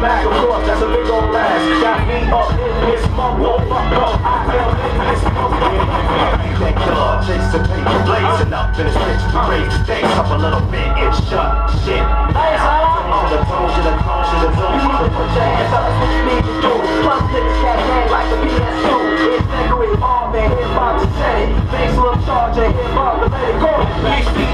A Mac, of course, that's a big old ass. Got me up in this motherfucker. I fell in this motherfucker. That killer, chase the paper, blazing up in his pitch parade. Face up a little bit and shut shit to the toes to the clones to the zone. Put your hands up, what you need to do. Plus niggas cat game like the PS2. It's Beckery, Marvin, hip hop to set it. Makes look charge and hip hop, it go.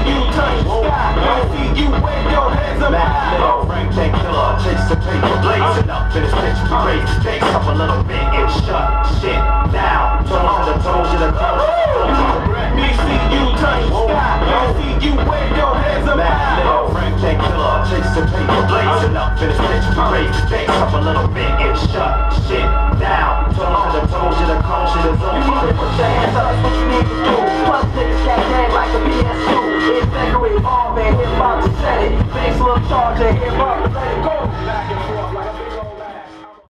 Up in his pitch parade. Face up a little bit and shut shit down. Tones to the toes to the clones to the zone. Let me see you touch sky. Let see you wave your hands up high. Frank that killer, chase the paper, blazing up in his pitch parade. Face up a little bit and shut shit down. Tones to the toes to the clones to the zone. Put your hands up, that's what you need to do. Plus niggas cat game like the PS2. It's Beckery, Marvin, hip hop to set it. Makes look charge and hip hop, let it go.